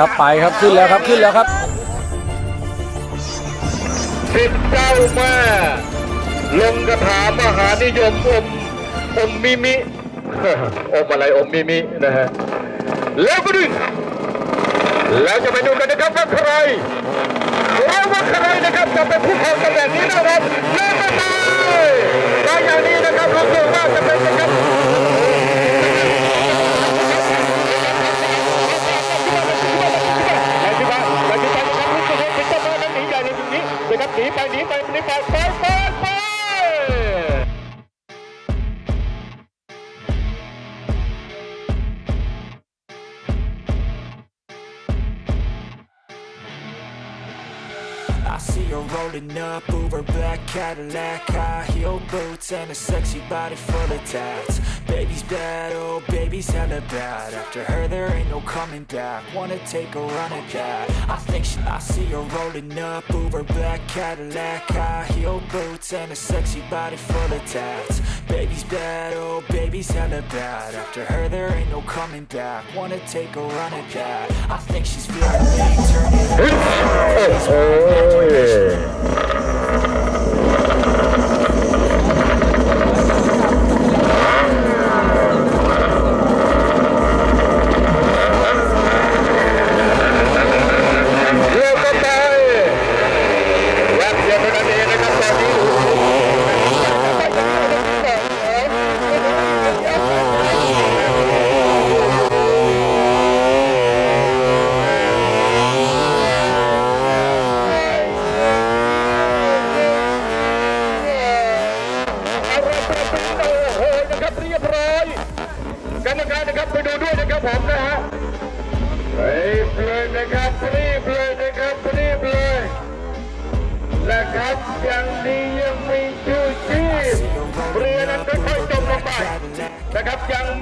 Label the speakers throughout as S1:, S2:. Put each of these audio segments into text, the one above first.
S1: ครับไปครับขึ้นแล้วครับขึ้นแล้วครับ
S2: สิบเจ้าแม่ลงกระถามหานิยมอมอมมิมิอมอะไรอมมิมินะฮะแล้วก็ดึงแล้วจะไปดูกันนะครับว่าใครแล้วว่าใครนะครับจะเป็นผู้ครองตำแหน่งนี้นะครับเริ่มกันเลยรายงานนี้นะครับรู้สึกว่าจะเป็นนะครับ นะครับหนีไปหนีไปหนีไปไปไปไป
S3: I see her rolling up, Uber black Cadillac, high heel boots and a sexy body full of tats. Baby's bad, oh, baby's hella bad. After her there ain't no coming back. Wanna take a run at that. I think she, I see her rolling up over black Cadillac. High heel boots and a sexy body full of tats. Baby's bad, oh, baby's hella bad. After her there ain't no coming back. Wanna take a run at that. I think she's feeling me,
S2: turning.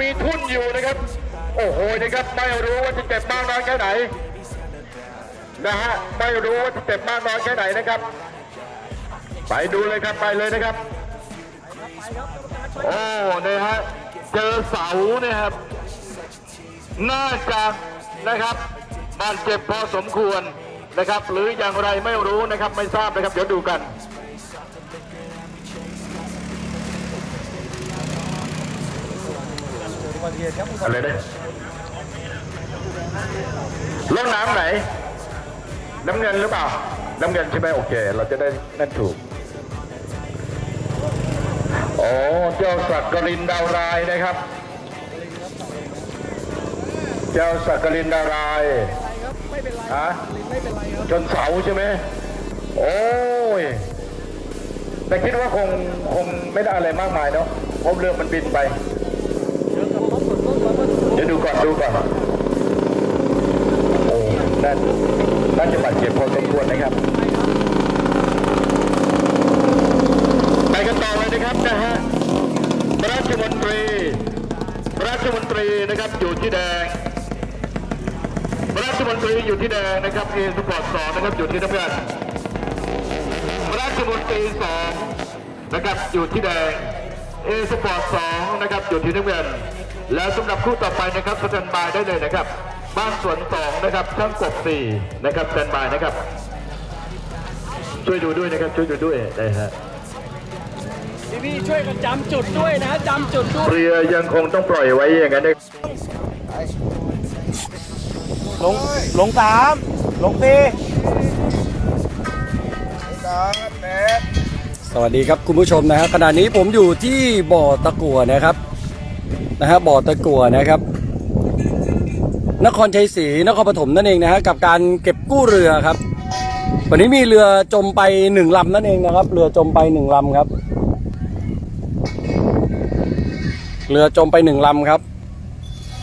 S2: มีทุ่นอยู่นะครับ โอ้โหนะครับไม่รู้ว่าจะเจ็บมากน้อยแค่ไหนนะฮะไม่รู้ว่าจะเจ็บมากน้อยแค่ไหนนะครับ ไปดูเลยครับไปเลยนะครับ โอ้เนี่ยฮะเจอเสาเนี่ยครับน่าจะนะครับบาดเจ็บพอสมควรนะครับ หรืออย่างไรไม่รู้นะครับไม่ทราบนะครับเดี๋ยวดูกัน อะไรเนี่ยลงน้ำไหน น้ำเงินหรือเปล่า น้ำเงินใช่ไหมโอเค เราจะได้นั่นถูก โอ้เจ้าสักกลินดาวรายนะครับ เจ้าสักกลินดาวรายฮะจนเสาใช่ไหมโอ้ย แต่คิดว่าคงคงไม่ได้อะไรมากมายเนาะเพราะเรือมันบินไปเดูก่อนดูก่อนโอ้น่าน่าจะบาดเจ็บพอสมควรนะครับ ไปกันต่อเลยนะครับนะฮะราชมนตรี ราชมนตรีนะครับอยู่ที่แดงราชมนตรีอยู่ที่แดงนะครับเอสปอร์ตสองนะครับอยู่ที่น้ำเงินราชมนตรีสองนะครับอยู่ที่แดงเอสปอร์ตสองนะครับอยู่ที่น้ำเงิน แล้วสำหรับคู่ต่อไปนะครับสแตนบายได้เลยนะครับ บ้านสวนสองนะครับช่างกบสี่นะครับสแตนบายนะครับ ช่วยดูด้วยนะครับช่วยดูด้วยนะฮะ
S4: พี่ๆช่วยกันจำจุดด้วยนะจำจุดด้วย
S2: เรือยังคงต้องปล่อยไว้อย่างนั้นนะ
S4: ลงลงสามลงสี่
S1: สวัสดีครับคุณผู้ชมนะฮะขณะนี้ผมอยู่ที่บ่อตะกั่วนะครับ นะฮะบ่อตะกั่วนะครับ นครชัยศรีนครปฐมนั่นเองนะฮะกับการเก็บกู้เรือครับ วันนี้มีเรือจมไปหนึ่งลำนั่นเองนะครับ เรือจมไปหนึ่งลำครับ เรือจมไปหนึ่งลำครับ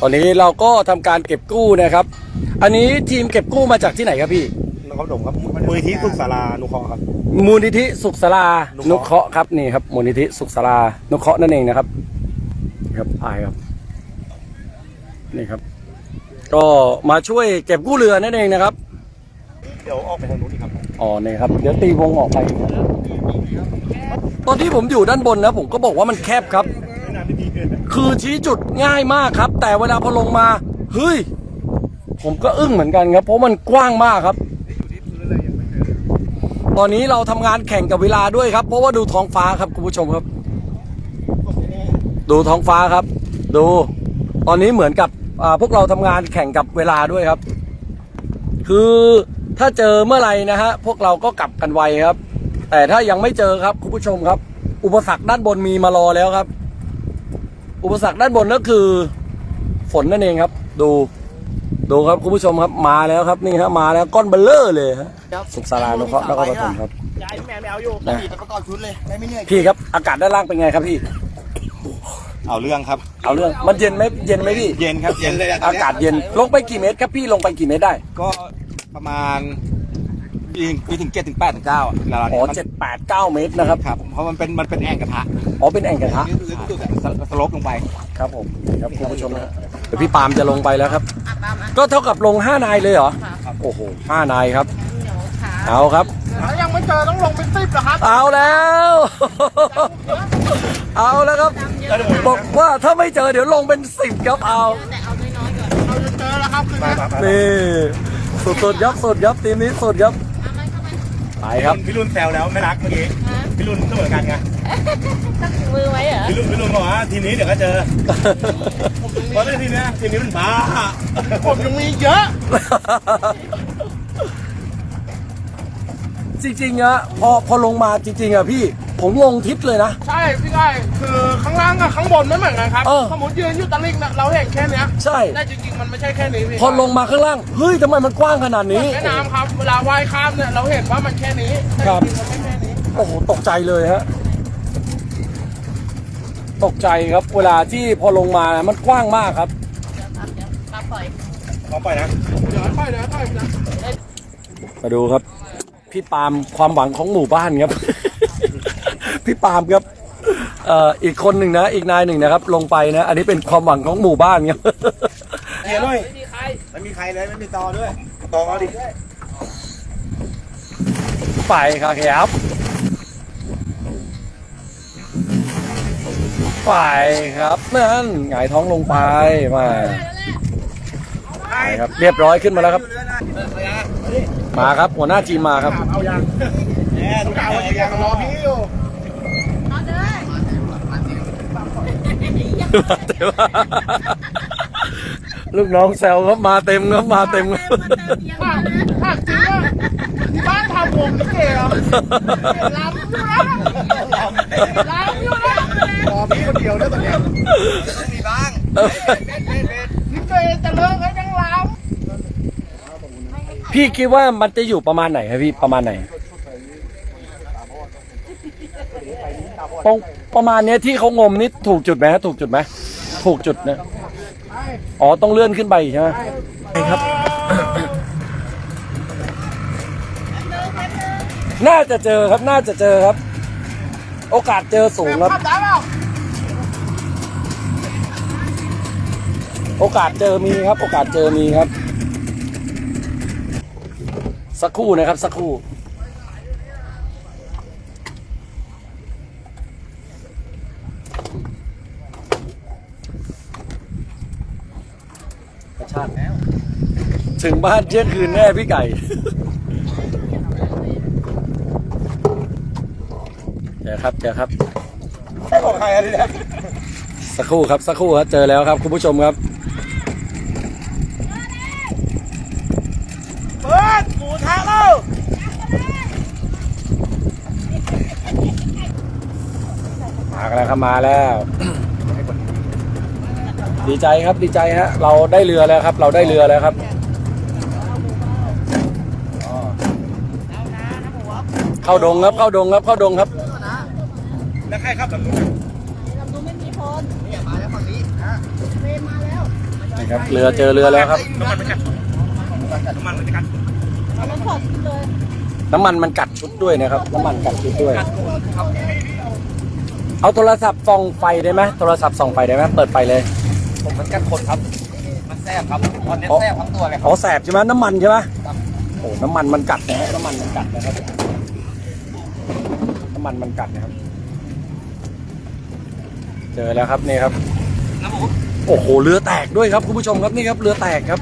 S1: ตอนนี้เราก็ทำการเก็บกู้นะครับ อันนี้ทีมเก็บกู้มาจากที่ไหนครับพี่
S4: นครปฐมครับมูลที่สุขศาลานุเคราะห์ครับ
S1: มูลนิธิสุขศาลา
S4: นุ
S1: นุ
S4: เค
S1: เค
S4: ราะ
S1: ราะ
S4: ห์
S1: ห์ครับนี่ครับมูลนิธิสุขศาลานุเคราะห์นั่นเองนะครับนี่ ครับอายครับ นี่ครับ ก็มาช่วยเก็บกู้เรือนั่นเองนะครับ
S4: เดี๋ยวออกไปทางนู้นอีกครับ
S1: อ๋อนี่ครับ เดี๋ยวตีวงออกไปครับตอนที่ผมอยู่ด้านบนนะผมก็บอกว่ามันแคบครับ คือชี้จุดง่ายมากครับ แต่เวลาพอลงมา เฮ้ยผผมก็อึ้งเหมือนกันครับ เพราะมันกว้างมากครับตอนนี้เราทำงานแข่งกับเวลาด้วยครับ เพราะว่าดูท้องฟ้าครับคุณผู้ชมครับ ดูท้องฟ้าครับ ดู ตอนนี้เหมือนกับอ่าพวกเราทำงานแข่งกับเวลาด้วยครับ คือถ้าเจอเมื่อไหร่นะฮะพวกเราก็กลับกันไวครับ แต่ถ้ายังไม่เจอครับคุณผู้ชมครับ อุปสรรคด้านบนมีมารอแล้วครับ อุปสรรคด้านบนก็คือ ฝนนั่นเองครับ ดูดูครับคุณผู้ชมครับมาแล้วครับนี่ครับมาแล้วก้อนเบลเลอร์เลยฮะสุขสารานุเคราะห์นครปฐมครับ
S4: ยายแม่ไม่เอาอยู่
S1: นะ
S5: ประกอบชุดเลยได้ไม่เหนื่อย
S1: พี่ครับอากาศด้านล่างเป็นไงครับพี่
S5: เอาเรื่องครับ
S1: เอาเรื่อง มันเย็นไหมเย็นไหมพี่
S5: เย็นครับเย็นเลย
S1: อากาศเย็น ลงไปกี่เมตรครับพี่ ลงไปกี่เมตรได้
S5: ก็ประมาณปีปีถึงเจ็ดถึงแปดถึงเก้าแล้ว
S1: อ๋อเจ็ดแปดเก้าเมตรนะครับ
S5: ครับ เพราะมันเป็นมันเป็นแอ่งกระทะ
S1: อ๋อ เป็นแอ่งกระทะ
S5: ลึกสุดสสลบลงไป
S1: ครับผมนี่ครับคุณผู้ชมนะฮะเดี๋ยวพี่ปาล์มจะลงไปแล้วครับ ก็เท่ากับลงห้านายเลยเหรอ โอ้โหห้านายครับ เอาครับ
S4: ยังไม่เจอต้องลงเป็นสิบเหรอครับ
S1: เอาแล้ว เอาแล้วครับบอกว่าถ้าไม่เจอเดี๋ยวลงเป็นสิบครับเอา
S4: เราจะเจอแล้วครับคืนนี้
S1: นี่สุดสุดๆยับสุดยับทีมนี้สุดยับไปครับ
S6: พี่รุ่นแซวแล้วไม่รักเมื่อกี้พี่รุ่นก็เหมือนกันไง
S7: ตั้งมือไว้เหรอ
S6: พี่รุ่นพี่รุ่นบอกว่าทีมนี้เดี๋ยวก็เจอเพราะในทีมเนี้ยทีมนี้มันบ้า
S4: ผมยังมีเยอะ
S1: จริงๆอะพอพอลงมาจริงๆอะพี่ ผมงงทิศเลยนะ
S4: ใช่พี่ไก่คือข้างล่างกับข้างบนไม่เหมือนกันครับ
S1: เออ
S4: สมมติยืนอยู่ตะลิ่งนะเราเห็นแค่เนี้ย
S1: ใช่
S4: แต่จริงๆมันไม่ใช่แค่นี้พี่
S1: พอลงมาข้างล่าง เฮ้ยทำไมมันกว้างขนาดนี้
S4: แม่น้ำครับเวลาว่ายข้ามเนี่ยเราเห็นว่ามันแค่นี้แต่
S1: ครับ
S4: จริงๆมันไม่แค่นี้
S1: โอ้โห ตกใจเลยฮะ ตกใจครับ เวลาที่พอลงมามันกว้างมากครับ
S7: ปลาปล่อย
S6: ขอปล่อยนะ
S4: เดี๋ยวค่อยเดี๋ยวค่อยนะ
S1: มาดูครับ พี่ปาล์มความหวังของหมู่บ้านครับ พี่ปาล์มครับเอ่ออีกคนหนึ่งนะ อีกนายหนึ่งนะครับ ลงไปนะ อันนี้เป็นความหวังของหมู่บ้านครับ
S6: เดี๋ยวหน่อย
S4: ไม่มีใคร
S6: ไม่มีใครเลยไม่มีตอด้วยตอเอาดิ
S1: ไปครับครับไปครับนั่นหงายท้องลงไปมาไปครับ เรียบร้อยขึ้นมาแล้วครับ มาครับหัวหน้าทีมมาครับ
S6: เอายังแหมดูดาวเอายังรอพี่อยู่
S7: เอาเลย
S1: ลูกน้องแซวครับมาเต็มครับมาเต็มครับ
S4: ถ้าถ้าจริงว่าที่บ้านทำวงลิเกเหรอลำอยู่นะลำอยู่นะ
S6: รอพี่คนเดียวด้วยตอนนี้
S5: มีบ้าง
S4: ลิเกจะเลิกแล้วยังลำ
S1: พี่คิดว่ามันจะอยู่ประมาณไหนครับพี่ประมาณไหนตรง ประมาณเนี้ยที่เขางมนี่ถูกจุดไหมฮะถูกจุดไหมถูกจุดนะอ๋อต้องเลื่อนขึ้นไปอีกใช่ไหมใช่ครับ น่าจะเจอครับน่าจะเจอครับ โอกาสเจอสูงครับ
S4: ขับได้เปล่า
S1: โอกาสเจอมีครับ โอกาสเจอมีครับ สักครู่นะครับ สักครู่ กระชากแล้ว ถึงบ้านเที่ยงคืนแน่พี่ไก่เจอครับเจอครับ
S6: ของใครอะทีเนี้ย
S1: สักครู่ครับสักครู่ครับเจอแล้วครับ คุณผู้ชมครับ
S6: เปิดหมูทะแล้ว
S1: มากันแล้วครับมาแล้ว ดีใจครับดีใจฮะเราได้เรือแล้วครับ เราได้เรือแล้วครับ เข้าดงครับเข้าดงครับเข้าดงครับ
S6: แล้วใครครับแบบนู้น
S7: ลำดูไม่มีคนเนี่ยมาแล้วฝั่งนี้เวมาแล้ว
S1: นี่ครับเรือเจอเรือแล้วครับ
S6: น้ำมันมันกัดน้ำมันมันจะกัด
S7: เอามันถอดขึ้นเลย
S1: น้ำมันมันกัดชุดด้วยนะครับ น้ำมันกัดชุดด้วย เอาโทรศัพท์ส่องไฟได้ไหมโทรศัพท์ส่องไฟได้ไหมเปิดไฟเลย
S5: ผมมันกันคนครับ มันแซ่บครับตอนนี้แซ่บทั้งตัวเลยครับ
S1: อ๋อแสบใช่ไหมน้ำมันใช่ไหมโอ้น้ำมันมันกัดนะฮะน้ำมันมันกัดนะครับน้ำมันมันกัดนะครับ เจอแล้วครับนี่ครับ
S5: น้ำหมู
S1: โอ้โหเรือแตกด้วยครับคุณผู้ชมครับนี่ครับเรือแตกครับ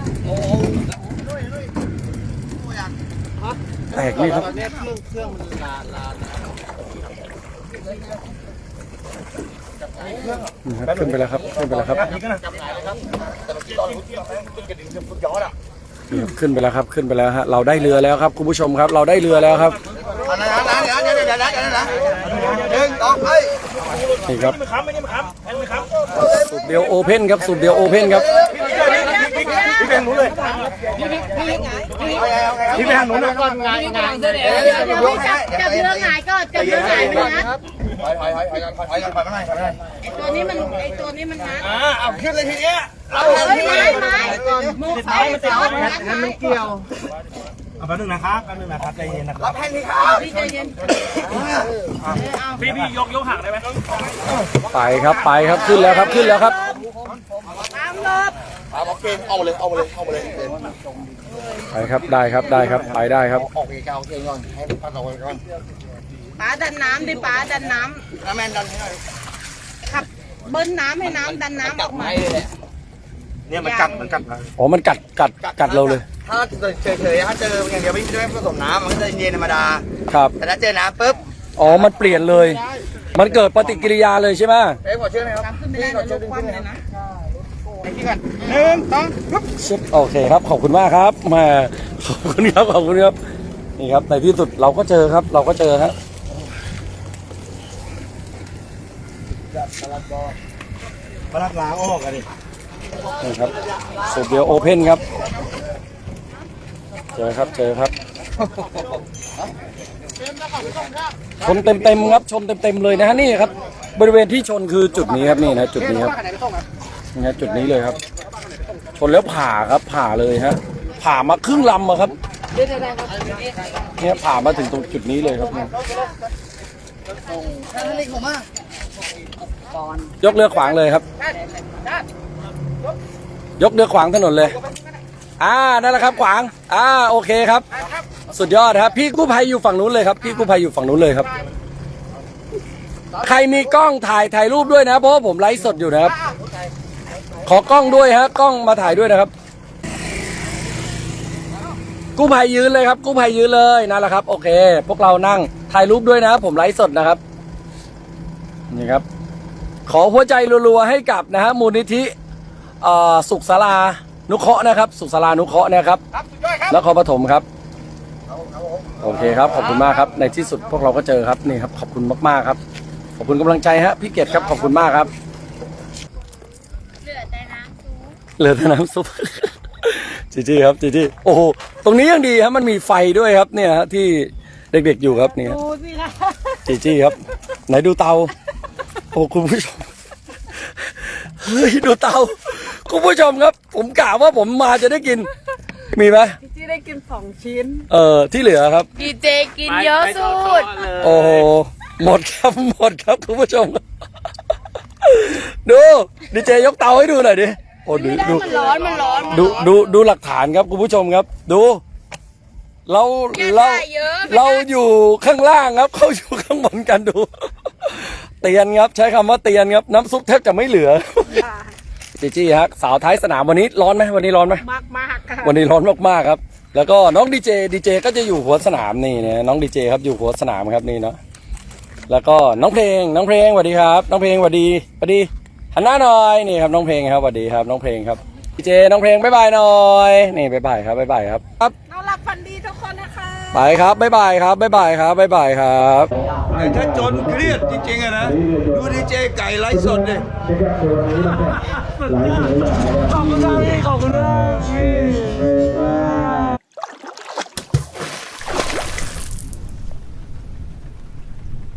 S1: แตกนี่ครับนี่ครับขึ้นไปแล้วครับขึ้นไปแล้วครับ
S6: นี่ก็นะแต่เมื่อกี้ตอนที่เราขึ้นกระดิ่งสุดยอดอะ
S1: นี่ครับขึ้นไปแล้วครับขึ้นไปแล้วฮะเราได้เรือแล้วครับคุณผู้ชมครับ เราได้เรือแล้วครับ
S5: อันนั้นนะเดี๋ยวเดี๋ยวเดี๋ยวเดี๋ยวเดี๋ยวนะหนึ่งสองเฮ้ย
S1: นี่ครับ
S6: ไม่ค้ำไม่นี่มาค้ำแทงไม่ค้ำ
S1: สูบเดียวโอเพนครับสูบเดียวโอเพนครับ
S6: พี่เป็นหนูเลยพี่ไปทางหนูนะ
S7: จับจับเรือหงายก่อนจับเรือหงายมันนะ
S5: ถอยถอยถอยถอยถอยถอยถอยมาหน่อยถอยมาหน่อย
S7: ไอตัวนี้มันไอตัวนี้มันนะ
S6: อ่าเอาขึ้นเลยทีเนี้ย
S7: เอาไม้ไม้ไม้มือซ้ายซ้อนงัดไม้
S6: เอาแป๊บนึงนะครับแป๊บนึงนะครับใจเย็นนะครับ
S5: รับแค่นี้ครับ
S7: พี่ใจเย็น
S6: พี่พี่ยกยกห่างได้ไหม
S1: ไปครับไปครับขึ้นแล้วครับขึ้นแล้วครับ
S7: ตามรอบ
S5: เอาโอเคเอาเลยเอาเลยเอาเลย
S1: ไปครับได้ครับได้ครับไปได้ครับ
S5: ออกเองเอาเองก่อนให้พักเอาไว้ก่อน
S7: ป๋าดันน้ำดิป๋าดันน้
S5: น้าแมนดันให้หน่อยำ
S7: ขับเบิ้ลน้ำให้น้ำดันน้ำออกมา
S6: เนี่ยมันกัดมันกัดมา
S1: อ๋อมันกัดกัดกัดเราเลย
S5: ถ้าเฉยๆถ้าเจออย่างเดียวไม่ไม่ผสมน้ำมันก็จะเย็นธรรมดา
S1: ครับ
S5: แต่ถ้าเจอน้ำปุ๊บ
S1: อ๋อ มันเปลี่ยนเลย มันเกิดปฏิกิริยาเลยใช่ไหม
S5: เอ้ยขอเชื่อไหมครับ
S7: น้ำขึ้นไม่ได้เดี๋ยวลูกควันเลยนะ
S5: ไอ้ที่กันหนึ่งสองปุ๊บ
S1: ชิบโอเคครับ ขอบคุณมากครับแหมาขอบคุณครับ ขอบคุณครับ นี่ครับ ในที่สุดเราก็เจอครับ เราก็เจอฮะ
S6: มาลักล้างออกอะดิ
S1: นี่ครับสูบเดียวโอเพนครับ เจอครับเจอครับ ชนเต็มเต็มครับชนเต็มเต็มเลยนะฮะนี่ครับ บริเวณที่ชนคือจุดนี้ครับนี่นะจุดนี้ครับนี่ฮะจุดนี้เลยครับ ชนแล้วผ่าครับผ่าเลยฮะผ่ามาครึ่งลำอะครับเนี่ยผ่ามาถึงตรงจุดนี้เลยครับเนี่ยยกเรือขวางเลยครับ ยกเรือขวางถนนเลย อ่านั่นแหละครับขวาง อ่าโอเคครับ สุดยอดครับ พี่กู้ภัยอยู่ฝั่งนู้นเลยครับ พี่กู้ภัยอยู่ฝั่งนู้นเลยครับ ใครมีกล้องถ่ายถ่ายรูปด้วยนะ เพราะว่าผมไลฟ์สดอยู่นะครับ ขอกล้องด้วยฮะกล้องมาถ่ายด้วยนะครับ กู้ภัยยืนเลยครับ กู้ภัยยืนเลยนั่นแหละครับ โอเค พวกเรานั่งถ่ายรูปด้วยนะ ผมไลฟ์สดนะครับนี่ครับ ขอหัวใจรัวๆให้กับนะฮะมูลนิธิเอ่อสุขศาลา นุเคราะห์นะครับ สุขศาลานุเคราะห์นะครับ
S5: ครับสุดยอดครับ
S1: นครปฐมครับ โอเคครับ ขอบคุณมากครับ ในที่สุดพวกเราก็เจอครับนี่ครับ ขอบคุณมากๆครับ ขอบคุณกำลังใจฮะพี่เกดครับขอบคุณมากครับ
S7: เลือดได้นะ
S1: เหลือแต่น้ำซุป จีจีครับจีจีโอ้โหตรงนี้ยังดีครับมันมีไฟด้วยครับเนี่ยฮะที่เด็กๆอยู่ครับเนี่ย
S7: ดูสิคะ
S1: จีจี้ครับ ไหนดูเตาโอ้คุณผู้ชมเฮ้ยดูเตา คุณผู้ชมครับ ผมกะว่าผมมาจะได้กิน มีไหม
S7: ที่ได้กินสองชิ้น
S1: เออที่เหลือครับ
S7: ดีเจกินเยอะสุด
S1: โอ้โหหมดครับหมดครับคุณผู้ชม ดูดีเจยกเตาให้ดูหน่อยดิโอ้ดูดู
S7: มันร้อนมันร้อน
S1: ดูดูดูหลักฐานครับคุณผู้ชมครับ ดู เราเรา
S7: เยอะ
S1: เราอยู่ข้างล่างครับเขาอยู่ข้างบนกันดู เตียนครับ ใช้คำว่าเตียนครับ น้ำซุปแทบจะไม่เหลือ จีจี้ฮะสาวท้ายสนามวันนี้ร้อนไหมวันนี้ร้อนไหม
S7: มากมากค่ะ
S1: วันนี้ร้อนมากๆครับ แล้วก็น้องดีเจดีเจก็จะอยู่หัวสนามนี่นะน้องดีเจครับอยู่หัวสนามครับนี่เนาะแล้วก็น้องเพลงน้องเพลงสวัสดีครับ น้องเพลงสวัสดีสวัสดีหันหน้าหน่อยนี่ครับน้องเพลงครับสวัสดีครับน้องเพลงครับดีเจน้องเพลงบ๊ายบายหน่อยนี่บ๊ายบายครับบ๊ายบายครับครับ
S7: นอนหลับฝันดีทุกคนนะคะ
S1: ไปครับบ๊ายบายครับบ๊ายบายครับบ๊ายบายครับ
S8: แต่ถ้าจนเครียดจริงๆอะนะ ดูดีเจไก่ไลฟ์สดเลย
S1: ขอบคุณมากพี่ขอบคุณมากพี่